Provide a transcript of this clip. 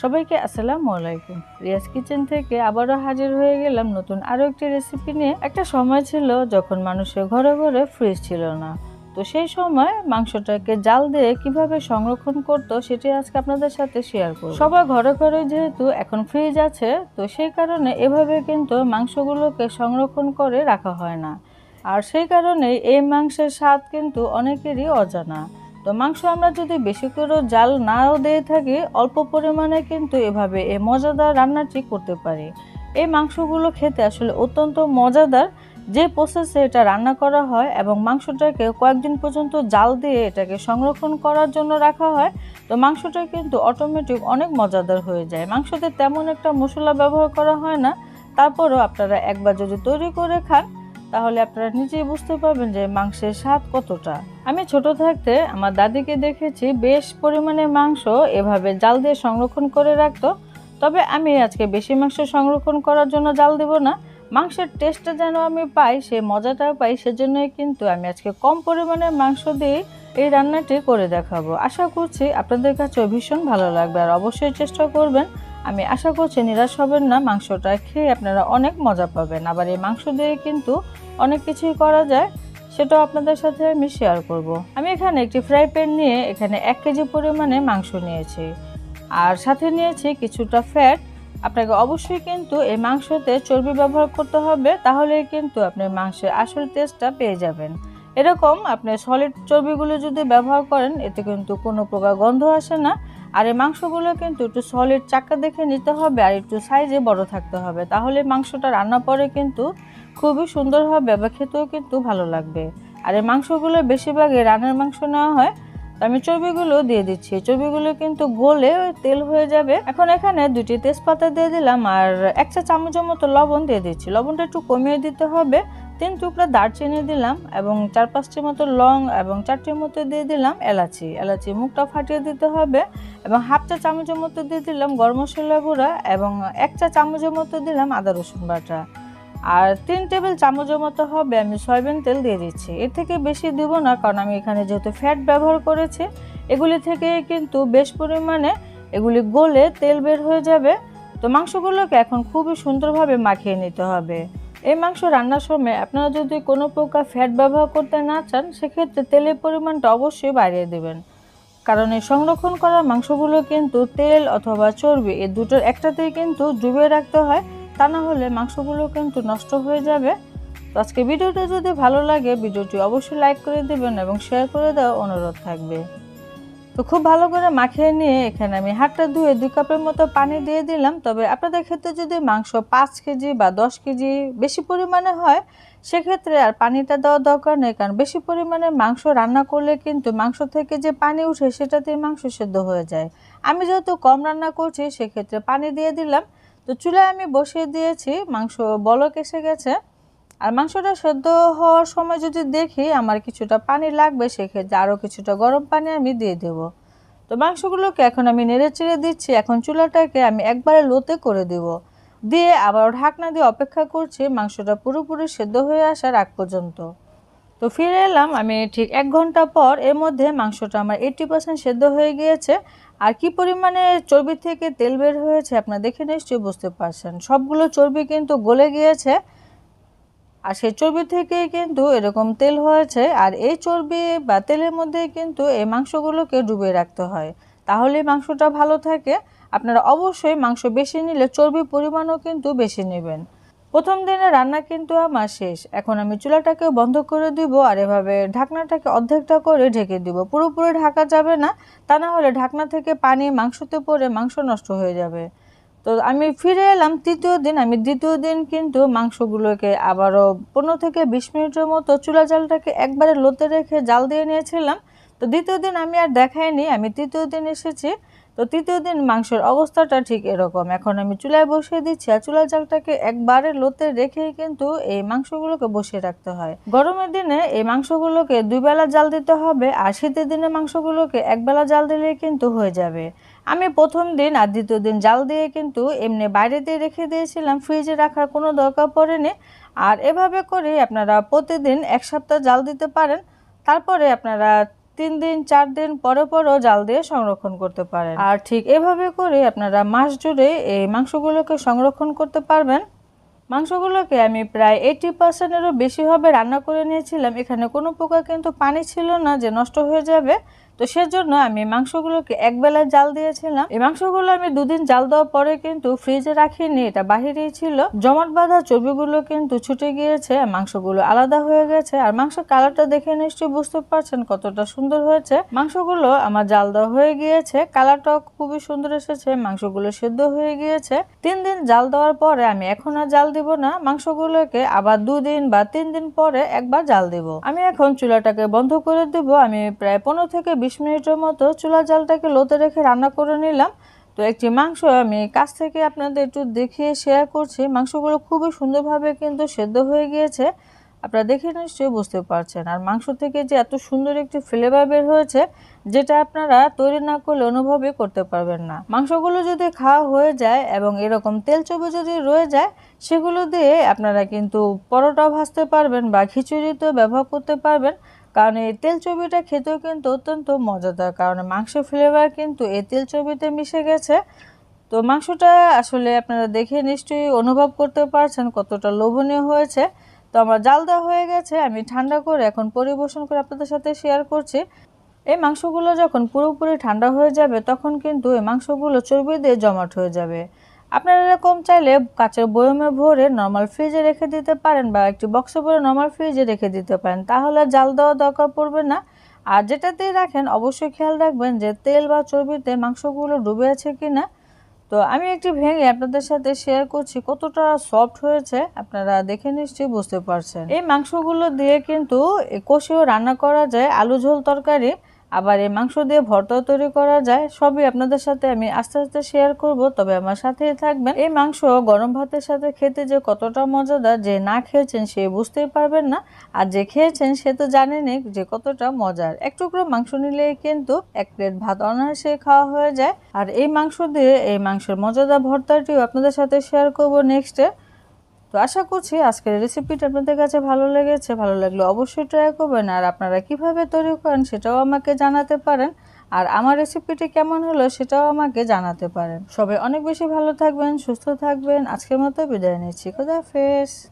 সবাইকে আসসালামু আলাইকুম। রিয়াজ কিচেন থেকে আবারও হাজির হয়ে গেলাম নতুন আরও একটি রেসিপি নিয়ে। একটা সময় ছিল যখন মানুষের ঘরে ঘরে ফ্রিজ ছিল না। তো সেই সময় মাংসটাকে জাল দিয়ে কীভাবে সংরক্ষণ করতো সেটি আজকে আপনাদের সাথে শেয়ার করব। সবার ঘরে ঘরে যেহেতু এখন ফ্রিজ আছে, তো সেই কারণে এভাবে কিন্তু মাংসগুলোকে সংরক্ষণ করে রাখা হয় না। আর সেই কারণে এই মাংসের স্বাদ কিন্তু অনেকেরই অজানা। তো মাংস আমরা যদি বেশি করে জাল নাও দিয়ে থাকি, অল্প পরিমাণে কিন্তু এভাবে এই মজাদার রান্নাটি করতে পারি। এই মাংসগুলো খেতে আসলে অত্যন্ত মজাদার। যে প্রসেসে এটা রান্না করা হয় এবং মাংসটাকে কয়েকদিন পর্যন্ত জাল দিয়ে এটাকে সংরক্ষণ করার জন্য রাখা হয়, তো মাংসটা কিন্তু অটোমেটিক অনেক মজাদার হয়ে যায়। মাংসতে তেমন একটা মশলা ব্যবহার করা হয় না। তারপরেও আপনারা একবার যদি তৈরি করে খান তাহলে আপনারা নিজেই বুঝতে পারবেন যে মাংসের স্বাদ কতটা। আমি ছোট থাকতে আমার দাদিকে দেখেছি বেশ পরিমাণে মাংস এভাবে জাল দিয়ে সংরক্ষণ করে রাখতো। তবে আমি আজকে বেশি মাংস সংরক্ষণ করার জন্য জাল দেব না। মাংসের টেস্টটা যেন আমি পাই, সে মজাটা পাই, সেজন্যই কিন্তু আমি আজকে কম পরিমাণে মাংস দিয়ে এই রান্নাটি করে দেখাবো। আশা করছি আপনাদের কাছে ভীষণ ভালো লাগবে আর অবশ্যই চেষ্টা করবেন আমি আশা করছি নিরাশ হবেন না, মাংসটা খেয়ে আপনারা অনেক মজা পাবেন। আবার এই মাংস দিয়ে কিন্তু অনেক কিছুই করা যায়, সেটাও আপনাদের সাথে আমি শেয়ার করব। আমি এখানে একটি ফ্রাই প্যান নিয়ে এখানে এক কেজি পরিমাণে মাংস নিয়েছি। আর সাথে নিয়েছি কিছুটা ফ্যাট আপনাকে অবশ্যই কিন্তু এই মাংসতে চর্বি ব্যবহার করতে হবে তাহলে কিন্তু আপনি মাংসের আসল টেস্টটা পেয়ে যাবেন। এরকম আপনি সলিড চর্বিগুলো যদি ব্যবহার করেন, এতে কিন্তু কোনো প্রকার গন্ধ আসে না। আর এই মাংসগুলো কিন্তু একটু সলিড চাকা দেখে নিতে হবে আর একটু সাইজে বড় থাকতে হবে। তাহলে মাংসটা রান্না পরে কিন্তু খুবই সুন্দর হবে বা খেতেও কিন্তু ভালো লাগবে। আর এই মাংসগুলো বেশিরভাগই রানের মাংস নেওয়া হয়। তো আমি চর্বিগুলো দিয়ে দিচ্ছি। চর্বিগুলো কিন্তু গলে তেল হয়ে যাবে। এখন এখানে দুটি তেজপাতা দিয়ে দিলাম আর এক চা চামচের মতো লবণ দিয়ে দিচ্ছি। লবণটা একটু কমিয়ে দিতে হবে। তিন টুকরা দারচিনি দিলাম এবং চার পাঁচটির মতো লং এবং চারটির মতো দিয়ে দিলাম এলাচি। এলাচি মুখটা ফাটিয়ে দিতে হবে এবং হাফ চা চামচের মতো দিয়ে দিলাম গরম মশলা গুঁড়া এবং এক চা চামচের মতো দিলাম আদা রসুন বাটা। আর তিন টেবিল চামচের মতো হবে আমি সয়াবিন তেল দিয়ে দিচ্ছি। এর থেকে বেশি দিব না কারণ আমি এখানে যেহেতু ফ্যাট ব্যবহার করেছি, এগুলি থেকে কিন্তু বেশ পরিমাণে এগুলি গলে তেল বের হয়ে যাবে। তো মাংসগুলোকে এখন খুবই সুন্দরভাবে মাখিয়ে নিতে হবে। এই মাংস রান্নার সময় আপনারা যদি কোনো প্রকার ফ্যাট ব্যবহার করতে না চান, সেক্ষেত্রে তেলের পরিমাণটা অবশ্যই বাড়িয়ে দেবেন। কারণ এই সংরক্ষণ করা মাংসগুলো কিন্তু তেল অথবা চর্বি, এই দুটোর একটাতেই কিন্তু ডুবিয়ে রাখতে হয়। তা না হলে মাংসগুলো কিন্তু নষ্ট হয়ে যাবে। তো আজকে ভিডিওটা যদি ভালো লাগে, ভিডিওটি অবশ্যই লাইক করে দেবেন এবং শেয়ার করে দেওয়া অনুরোধ থাকবে। তো খুব ভালো করে মাখিয়ে নিয়ে এখানে আমি হাতটা ধুয়ে দুই কাপের মতো পানি দিয়ে দিলাম। তবে আপনাদের ক্ষেত্রে যদি মাংস পাঁচ কেজি বা দশ কেজি বেশি পরিমাণে হয়, সেক্ষেত্রে আর পানিটা দেওয়ার দরকার নেই, কারণ বেশি পরিমাণে মাংস রান্না করলে কিন্তু মাংস থেকে যে পানি উঠে সেটাতেই মাংস সেদ্ধ হয়ে যায়। আমি যেহেতু কম রান্না করছি, সেক্ষেত্রে পানি দিয়ে দিলাম। তো চুলায় আমি বসিয়ে দিয়েছি, মাংস বলক এসে গেছে। আর মাংসটা সেদ্ধ হওয়ার সময় যদি দেখি আমার কিছুটা পানি লাগবে, সেক্ষেত্রে আরও কিছুটা গরম পানি আমি দিয়ে দেব। তো মাংসগুলোকে এখন আমি নেড়ে চেড়ে দিচ্ছি। এখন চুলাটাকে আমি একবারে লোতে করে দেব। দিয়ে আবার ঢাকনা দিয়ে অপেক্ষা করছি মাংসটা পুরোপুরি সেদ্ধ হয়ে আসার আগ পর্যন্ত। তো ফিরে এলাম আমি ঠিক এক ঘণ্টা পর এর মধ্যে মাংসটা আমার এইটটি পার্সেন্ট সেদ্ধ হয়ে গিয়েছে। আর কি পরিমাণে চর্বি থেকে তেল বের হয়েছে আপনারা দেখে নিশ্চয়ই বুঝতে পারছেন। সবগুলো চর্বি কিন্তু গলে গিয়েছে। আর সেই চর্বি থেকেই কিন্তু এরকম তেল হয়েছে, আর এই চর্বি বা তেলের মধ্যে কিন্তু এই মাংসগুলোকে ডুবিয়ে রাখতে হয়। তাহলে মাংসটা ভালো থাকে। আপনারা অবশ্যই মাংস বেশি নিলে চর্বির পরিমাণও কিন্তু বেশি নেবেন। প্রথম দিনে রান্না কিন্তু আমার শেষ। এখন আমি চুলাটাকে বন্ধ করে দিব আর এভাবে ঢাকনাটাকে অর্ধেকটা করে ঢেকে দিব। পুরোপুরি ঢাকা যাবে না। তা না হলে ঢাকনা থেকে পানি মাংসতে পড়ে মাংস নষ্ট হয়ে যাবে। তো আমি ফিরে এলাম তৃতীয় দিন। আমি দ্বিতীয় দিন কিন্তু মাংসগুলোকে আবারও পনেরো থেকে বিশ মিনিটের মতো চুলা জালটাকে একবারে লোতে রেখে জাল দিয়ে নিয়েছিলাম। তো দ্বিতীয় দিন আমি আর দেখাইনি, আমি তৃতীয় দিন এসেছি। তো তৃতীয় দিন মাংসের অবস্থাটা ঠিক এরকম। এখন আমি চুলায় বসিয়ে দিচ্ছি আর চুলা জালটাকে একবারে লোতে রেখেই কিন্তু এই মাংসগুলোকে বসিয়ে রাখতে হয়। গরমের দিনে এই মাংসগুলোকে দুই বেলা জাল দিতে হবে আর শীতের দিনে মাংসগুলোকে একবেলা জাল দিলেই কিন্তু হয়ে যাবে। আমি প্রথম দিন আর দ্বিতীয় দিন জাল দিয়ে কিন্তু এমনি বাইরে দিয়ে রেখে দিয়েছিলাম। ফ্রিজে রাখার কোনো দরকার পড়েনি। আর এভাবে করে আপনারা প্রতিদিন এক সপ্তাহ জাল দিতে পারেন। তারপরে আপনারা তিন দিন, চার দিন পরে পরেও জাল দিয়ে সংরক্ষণ করতে পারেন। আর ঠিক এভাবে করে আপনারা মাস জুড়ে এই মাংসগুলোকে সংরক্ষণ করতে পারবেন। মাংসগুলোকে আমি প্রায় এইটি পার্সেন্টেরও বেশি হবে রান্না করে নিয়েছিলাম। এখানে কোনো প্রকার কিন্তু পানি ছিল না যে নষ্ট হয়ে যাবে। তো সেজন্য আমি মাংসগুলোকে এক বেলায় জাল দিয়েছিলাম। এই মাংসগুলো আমি দুদিন জাল দেওয়ার পরে কিন্তু ফ্রিজে রাখিনি, এটা বাহিরেই ছিল। জমাট বাঁধা চর্বিগুলো কিন্তু ছুটে গিয়েছে মাংসগুলো আলাদা হয়ে গেছে। আর মাংসের কালারটা দেখে নিশ্চয়ই বুঝতে পারছেন কতটা সুন্দর হয়েছে। মাংসগুলো আমার জাল দেওয়া হয়ে গিয়েছে, কালারটাও খুবই সুন্দর এসেছে, মাংসগুলো সেদ্ধ হয়ে গিয়েছে। তিন দিন জাল দেওয়ার পরে আমি এখন আর জাল দিব না, মাংসগুলোকে আবার দুদিন বা তিন দিন পরে একবার জাল দিব। আমি এখন চুলাটাকে বন্ধ করে দিব, আমি প্রায় পনেরো থেকে বিশ মিনিটের মতো চুলা জালটাকে লোতে রেখে রান্না করে নিলাম। তো একটি মাংস আমি কাছ থেকে আপনাদের একটু দেখিয়ে শেয়ার করছি। মাংসগুলো খুবই সুন্দরভাবে কিন্তু সেদ্ধ হয়ে গিয়েছে। আপনারা দেখে নিশ্চয়ই বুঝতে পারছেন। আর মাংস থেকে যে এত সুন্দর একটি ফ্লেভার বের হয়েছে, যেটা আপনারা তৈরি না করলে অনুভবই করতে পারবেন না। মাংসগুলো যদি খাওয়া হয়ে যায় এবং এরকম তেল চর্বি যদি রয়ে যায়, সেগুলো দিয়ে আপনারা কিন্তু পরোটাও ভাজতে পারবেন বা খিচুড়িতেও ব্যবহার করতে পারবেন। কারণ এই তেল চর্বিটা খেতেও কিন্তু অত্যন্ত মজাদার, কারণ মাংসের ফ্লেভার কিন্তু এই তেল চর্বিতে মিশে গেছে। তো মাংসটা আসলে আপনারা দেখে নিশ্চয়ই অনুভব করতে পারছেন কতটা লোভনীয় হয়েছে। তো আমার জাল দেওয়া হয়ে গেছে, আমি ঠান্ডা করে এখন পরিবেশন করে আপনাদের সাথে শেয়ার করছি। এই মাংসগুলো যখন পুরোপুরি ঠান্ডা হয়ে যাবে, তখন কিন্তু এই মাংসগুলো চর্বি দিয়ে জমাট হয়ে যাবে। আপনারা এরকম চাইলে কাঁচের বয়মে ভরে নর্মাল ফ্রিজে রেখে দিতে পারেন বা একটি বক্সে ভরে নর্মাল ফ্রিজে রেখে দিতে পারেন। তাহলে জাল দেওয়া দরকার পড়বে না। আর যেটাতেই রাখেন, অবশ্যই খেয়াল রাখবেন যে তেল বা চর্বিতে মাংসগুলো ডুবে আছে কি না তো আমি একটি ভেঙে আপনাদের সাথে শেয়ার করছি কতটা সফট হয়েছে। আপনারা দেখে নিশ্চয়ই বুঝতে পারছেন। এই মাংসগুলো দিয়ে কিন্তু কষিও রান্না করা যায়। আলু ঝোল তরকারি আবার এই মাংস দিয়ে ভর্তা তৈরি করা যায়, সবই আপনাদের সাথে আমি আস্তে আস্তে শেয়ার করব। তবে আমার সাথেই থাকবেন। এই মাংস গরম ভাতের সাথে খেতে যে কতটা মজাদার, যে না খেয়েছেন সে বুঝতেই পারবেন না। আর যে খেয়েছেন সে তো জানেনই যে কতটা মজার। এক টুকরো মাংস নিলে কিন্তু এক প্লেট ভাত অনায়াসে খাওয়া হয়ে যায়। আর এই মাংস দিয়ে এই মাংসের মজাদার ভর্তাটিও আপনাদের সাথে শেয়ার করব নেক্সটে তো আশা করছি আজকের রেসিপিটা আপনাদের কাছে ভালো লেগেছে, ভালো লাগলে অবশ্যই ট্রাই করবেন। আর আপনারা কীভাবে তৈরি করেন সেটাও আমাকে জানাতে পারেন। আর আমার রেসিপিটি কেমন হলো সেটাও আমাকে জানাতে পারেন। সবাই অনেক বেশি ভালো থাকবেন, সুস্থ থাকবেন। আজকের মতো বিদায় নিচ্ছি। খোদা হাফেজ।